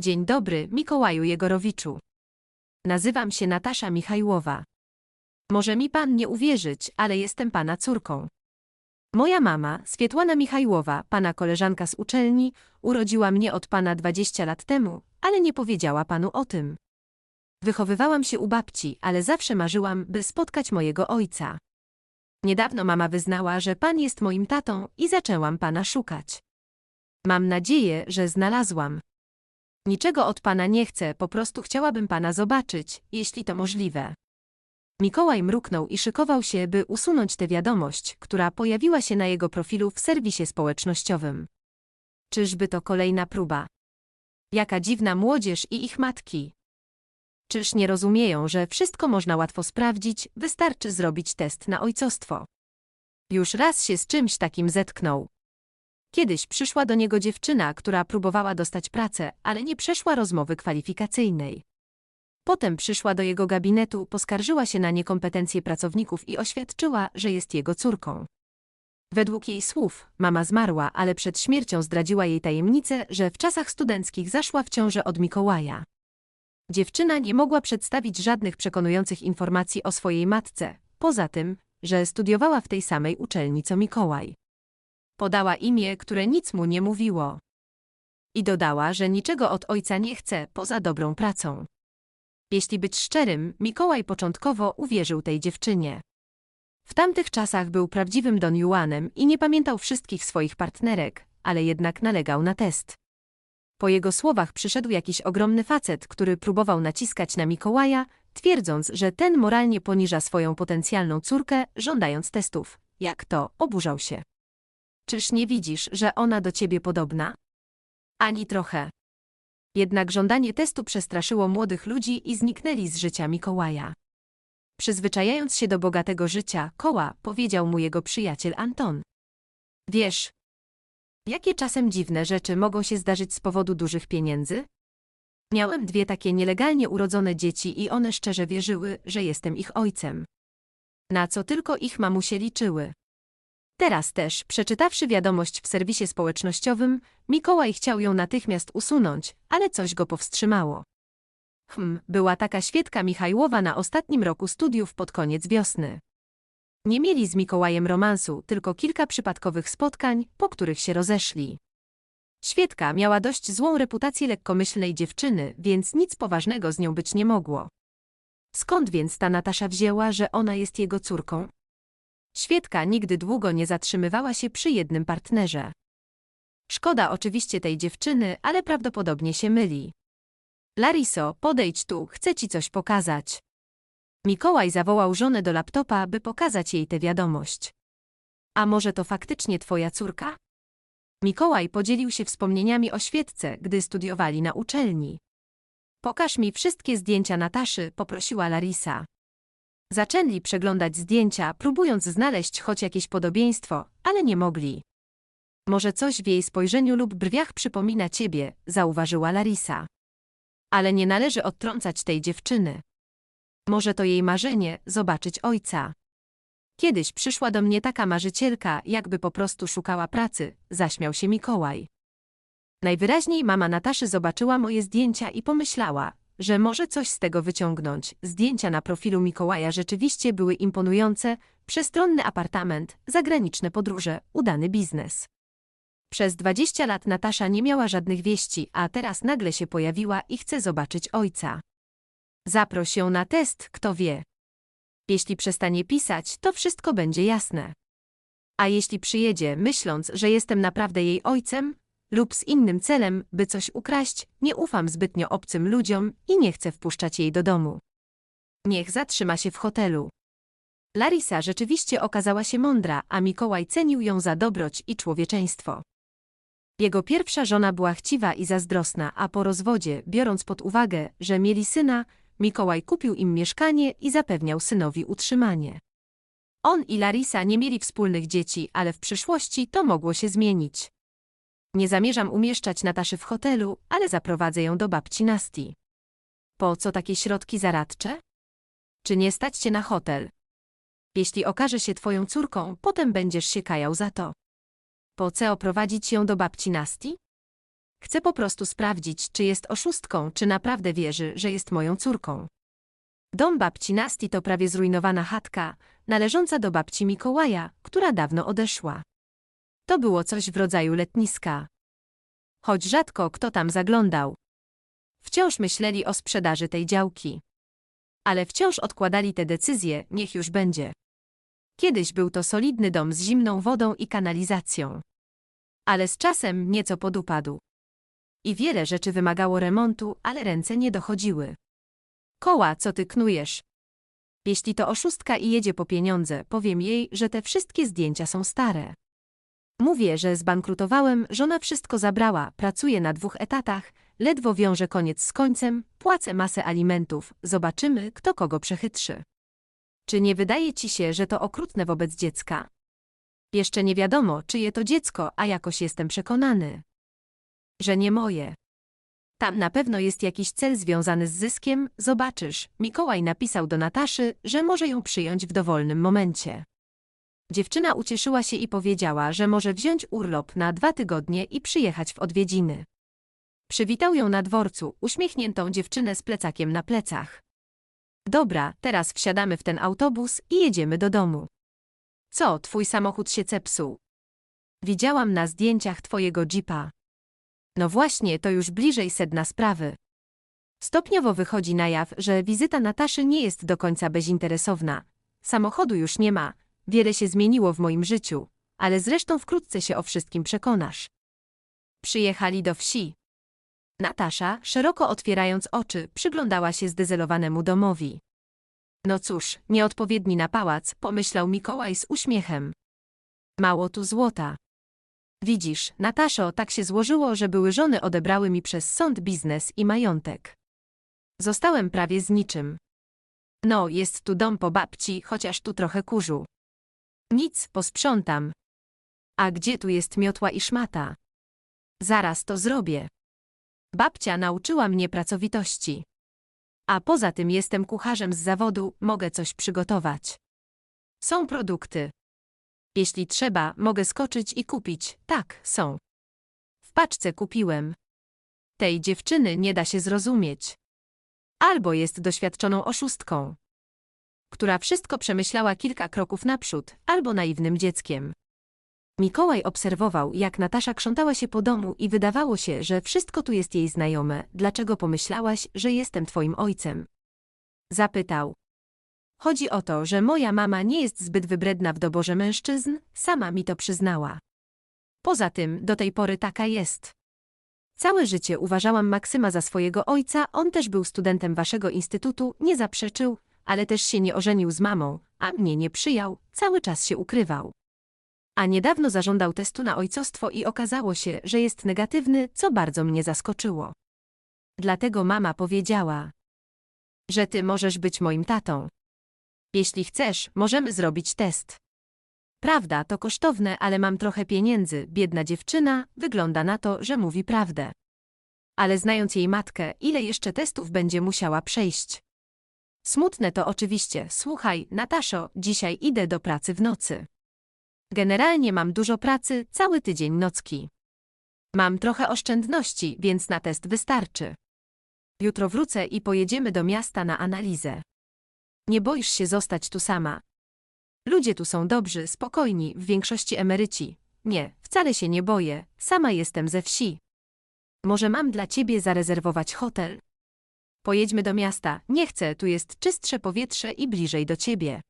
Dzień dobry, Mikołaju Jegorowiczu. Nazywam się Natasza Michajłowa. Może mi pan nie uwierzyć, ale jestem pana córką. Moja mama, Swietłana Michajłowa, pana koleżanka z uczelni, urodziła mnie od pana 20 lat temu, ale nie powiedziała panu o tym. Wychowywałam się u babci, ale zawsze marzyłam, by spotkać mojego ojca. Niedawno mama wyznała, że pan jest moim tatą i zaczęłam pana szukać. Mam nadzieję, że znalazłam. Niczego od pana nie chcę, po prostu chciałabym pana zobaczyć, jeśli to możliwe. Mikołaj mruknął i szykował się, by usunąć tę wiadomość, która pojawiła się na jego profilu w serwisie społecznościowym. Czyżby to kolejna próba? Jaka dziwna młodzież i ich matki. Czyż nie rozumieją, że wszystko można łatwo sprawdzić, wystarczy zrobić test na ojcostwo. Już raz się z czymś takim zetknął. Kiedyś przyszła do niego dziewczyna, która próbowała dostać pracę, ale nie przeszła rozmowy kwalifikacyjnej. Potem przyszła do jego gabinetu, poskarżyła się na niekompetencje pracowników i oświadczyła, że jest jego córką. Według jej słów, mama zmarła, ale przed śmiercią zdradziła jej tajemnicę, że w czasach studenckich zaszła w ciążę od Mikołaja. Dziewczyna nie mogła przedstawić żadnych przekonujących informacji o swojej matce, poza tym, że studiowała w tej samej uczelni co Mikołaj. Podała imię, które nic mu nie mówiło. I dodała, że niczego od ojca nie chce, poza dobrą pracą. Jeśli być szczerym, Mikołaj początkowo uwierzył tej dziewczynie. W tamtych czasach był prawdziwym Don Juanem i nie pamiętał wszystkich swoich partnerek, ale jednak nalegał na test. Po jego słowach przyszedł jakiś ogromny facet, który próbował naciskać na Mikołaja, twierdząc, że ten moralnie poniża swoją potencjalną córkę, żądając testów. Jak to, oburzał się. Czyż nie widzisz, że ona do ciebie podobna? Ani trochę. Jednak żądanie testu przestraszyło młodych ludzi i zniknęli z życia Mikołaja. Przyzwyczajając się do bogatego życia, koła, powiedział mu jego przyjaciel Anton. Wiesz, jakie czasem dziwne rzeczy mogą się zdarzyć z powodu dużych pieniędzy? Miałem dwie takie nielegalnie urodzone dzieci i one szczerze wierzyły, że jestem ich ojcem. Na co tylko ich mamusie liczyły. Teraz też, przeczytawszy wiadomość w serwisie społecznościowym, Mikołaj chciał ją natychmiast usunąć, ale coś go powstrzymało. Hm, była taka Świetka Michajłowa na ostatnim roku studiów pod koniec wiosny. Nie mieli z Mikołajem romansu, tylko kilka przypadkowych spotkań, po których się rozeszli. Świetka miała dość złą reputację lekkomyślnej dziewczyny, więc nic poważnego z nią być nie mogło. Skąd więc ta Natasza wzięła, że ona jest jego córką? Świetka nigdy długo nie zatrzymywała się przy jednym partnerze. Szkoda oczywiście tej dziewczyny, ale prawdopodobnie się myli. Lariso, podejdź tu, chcę ci coś pokazać. Mikołaj zawołał żonę do laptopa, by pokazać jej tę wiadomość. A może to faktycznie twoja córka? Mikołaj podzielił się wspomnieniami o Świetce, gdy studiowali na uczelni. Pokaż mi wszystkie zdjęcia Nataszy, poprosiła Larisa. Zaczęli przeglądać zdjęcia, próbując znaleźć choć jakieś podobieństwo, ale nie mogli. Może coś w jej spojrzeniu lub brwiach przypomina ciebie, zauważyła Larisa. Ale nie należy odtrącać tej dziewczyny. Może to jej marzenie zobaczyć ojca. Kiedyś przyszła do mnie taka marzycielka, jakby po prostu szukała pracy, zaśmiał się Mikołaj. Najwyraźniej mama Nataszy zobaczyła moje zdjęcia i pomyślała, że może coś z tego wyciągnąć. Zdjęcia na profilu Mikołaja rzeczywiście były imponujące, przestronny apartament, zagraniczne podróże, udany biznes. Przez 20 lat Natasza nie miała żadnych wieści, a teraz nagle się pojawiła i chce zobaczyć ojca. Zaproś ją na test, kto wie. Jeśli przestanie pisać, to wszystko będzie jasne. A jeśli przyjedzie, myśląc, że jestem naprawdę jej ojcem, lub z innym celem, by coś ukraść, nie ufam zbytnio obcym ludziom i nie chcę wpuszczać jej do domu. Niech zatrzyma się w hotelu. Larisa rzeczywiście okazała się mądra, a Mikołaj cenił ją za dobroć i człowieczeństwo. Jego pierwsza żona była chciwa i zazdrosna, a po rozwodzie, biorąc pod uwagę, że mieli syna, Mikołaj kupił im mieszkanie i zapewniał synowi utrzymanie. On i Larisa nie mieli wspólnych dzieci, ale w przyszłości to mogło się zmienić. Nie zamierzam umieszczać Nataszy w hotelu, ale zaprowadzę ją do babci Nasti. Po co takie środki zaradcze? Czy nie stać cię na hotel? Jeśli okaże się twoją córką, potem będziesz się kajał za to. Po co oprowadzić ją do babci Nasti? Chcę po prostu sprawdzić, czy jest oszustką, czy naprawdę wierzy, że jest moją córką. Dom babci Nasti to prawie zrujnowana chatka, należąca do babci Mikołaja, która dawno odeszła. To było coś w rodzaju letniska. Choć rzadko kto tam zaglądał. Wciąż myśleli o sprzedaży tej działki. Ale wciąż odkładali te decyzje, niech już będzie. Kiedyś był to solidny dom z zimną wodą i kanalizacją. Ale z czasem nieco podupadł. I wiele rzeczy wymagało remontu, ale ręce nie dochodziły. Koła, co ty knujesz? Jeśli to oszustka i jedzie po pieniądze, powiem jej, że te wszystkie zdjęcia są stare. Mówię, że zbankrutowałem, żona wszystko zabrała, pracuję na dwóch etatach, ledwo wiążę koniec z końcem, płacę masę alimentów, zobaczymy, kto kogo przechytrzy. Czy nie wydaje ci się, że to okrutne wobec dziecka? Jeszcze nie wiadomo, czyje to dziecko, a jakoś jestem przekonany, że nie moje. Tam na pewno jest jakiś cel związany z zyskiem, zobaczysz. Mikołaj napisał do Nataszy, że może ją przyjąć w dowolnym momencie. Dziewczyna ucieszyła się i powiedziała, że może wziąć urlop na dwa tygodnie i przyjechać w odwiedziny. Przywitał ją na dworcu, uśmiechniętą dziewczynę z plecakiem na plecach. Dobra, teraz wsiadamy w ten autobus i jedziemy do domu. Co, twój samochód się zepsuł? Widziałam na zdjęciach twojego jeepa. No właśnie, to już bliżej sedna sprawy. Stopniowo wychodzi na jaw, że wizyta Nataszy nie jest do końca bezinteresowna. Samochodu już nie ma, wiele się zmieniło w moim życiu, ale zresztą wkrótce się o wszystkim przekonasz. Przyjechali do wsi. Natasza, szeroko otwierając oczy, przyglądała się zdezelowanemu domowi. No cóż, nieodpowiedni na pałac, pomyślał Mikołaj z uśmiechem. Mało tu złota. Widzisz, Nataszo, tak się złożyło, że były żony odebrały mi przez sąd biznes i majątek. Zostałem prawie z niczym. No, jest tu dom po babci, chociaż tu trochę kurzu. Nic, posprzątam. A gdzie tu jest miotła i szmata? Zaraz to zrobię. Babcia nauczyła mnie pracowitości. A poza tym jestem kucharzem z zawodu, mogę coś przygotować. Są produkty. Jeśli trzeba, mogę skoczyć i kupić. Tak, są. W paczce kupiłem. Tej dziewczyny nie da się zrozumieć. Albo jest doświadczoną oszustką, która wszystko przemyślała kilka kroków naprzód, albo naiwnym dzieckiem. Mikołaj obserwował, jak Natasza krzątała się po domu i wydawało się, że wszystko tu jest jej znajome. Dlaczego pomyślałaś, że jestem twoim ojcem? Zapytał. Chodzi o to, że moja mama nie jest zbyt wybredna w doborze mężczyzn, sama mi to przyznała. Poza tym, do tej pory taka jest. Całe życie uważałam Maksyma za swojego ojca, on też był studentem waszego instytutu, nie zaprzeczył, ale też się nie ożenił z mamą, a mnie nie przyjął, cały czas się ukrywał. A niedawno zażądał testu na ojcostwo i okazało się, że jest negatywny, co bardzo mnie zaskoczyło. Dlatego mama powiedziała, że ty możesz być moim tatą. Jeśli chcesz, możemy zrobić test. Prawda, to kosztowne, ale mam trochę pieniędzy. Biedna dziewczyna, wygląda na to, że mówi prawdę. Ale znając jej matkę, ile jeszcze testów będzie musiała przejść? Smutne to oczywiście. Słuchaj, Nataszo, dzisiaj idę do pracy w nocy. Generalnie mam dużo pracy, cały tydzień nocki. Mam trochę oszczędności, więc na test wystarczy. Jutro wrócę i pojedziemy do miasta na analizę. Nie boisz się zostać tu sama. Ludzie tu są dobrzy, spokojni, w większości emeryci. Nie, wcale się nie boję, sama jestem ze wsi. Może mam dla ciebie zarezerwować hotel? Pojedźmy do miasta, nie chcę, tu jest czystsze powietrze i bliżej do ciebie.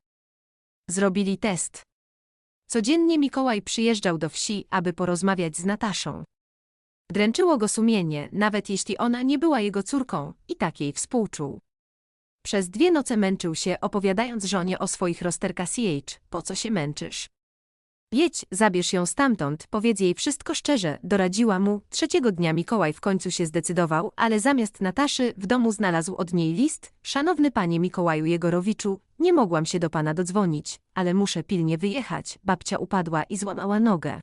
Zrobili test. Codziennie Mikołaj przyjeżdżał do wsi, aby porozmawiać z Nataszą. Dręczyło go sumienie, nawet jeśli ona nie była jego córką, i tak jej współczuł. Przez dwie noce męczył się, opowiadając żonie o swoich rozterkach CH. Po co się męczysz? Jedź, zabierz ją stamtąd, powiedz jej wszystko szczerze, doradziła mu. Trzeciego dnia Mikołaj w końcu się zdecydował, ale zamiast Nataszy w domu znalazł od niej list. Szanowny panie Mikołaju Jegorowiczu, nie mogłam się do pana dodzwonić, ale muszę pilnie wyjechać. Babcia upadła i złamała nogę.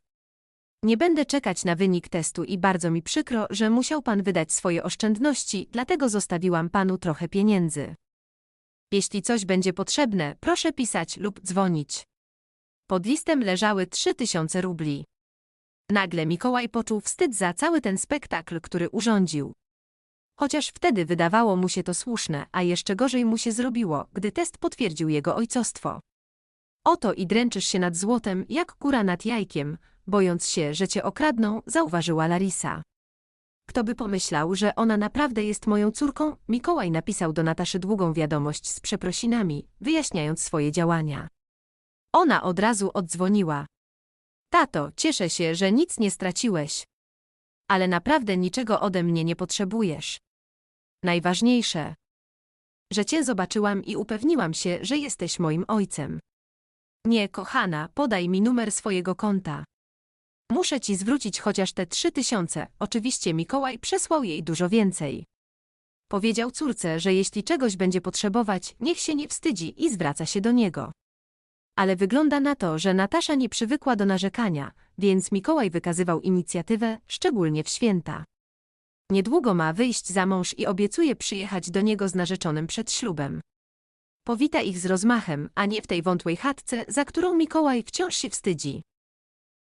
Nie będę czekać na wynik testu i bardzo mi przykro, że musiał pan wydać swoje oszczędności, dlatego zostawiłam panu trochę pieniędzy. Jeśli coś będzie potrzebne, proszę pisać lub dzwonić. Pod listem leżały trzy tysiące rubli. Nagle Mikołaj poczuł wstyd za cały ten spektakl, który urządził. Chociaż wtedy wydawało mu się to słuszne, a jeszcze gorzej mu się zrobiło, gdy test potwierdził jego ojcostwo. Oto i dręczysz się nad złotem, jak kura nad jajkiem, bojąc się, że cię okradną, zauważyła Larisa. Kto by pomyślał, że ona naprawdę jest moją córką? Mikołaj napisał do Nataszy długą wiadomość z przeprosinami, wyjaśniając swoje działania. Ona od razu oddzwoniła. Tato, cieszę się, że nic nie straciłeś. Ale naprawdę niczego ode mnie nie potrzebujesz. Najważniejsze, że cię zobaczyłam i upewniłam się, że jesteś moim ojcem. Nie, kochana, podaj mi numer swojego konta. Muszę ci zwrócić chociaż te trzy tysiące. Oczywiście Mikołaj przesłał jej dużo więcej. Powiedział córce, że jeśli czegoś będzie potrzebować, niech się nie wstydzi i zwraca się do niego. Ale wygląda na to, że Natasza nie przywykła do narzekania, więc Mikołaj wykazywał inicjatywę, szczególnie w święta. Niedługo ma wyjść za mąż i obiecuje przyjechać do niego z narzeczonym przed ślubem. Powita ich z rozmachem, a nie w tej wątłej chatce, za którą Mikołaj wciąż się wstydzi.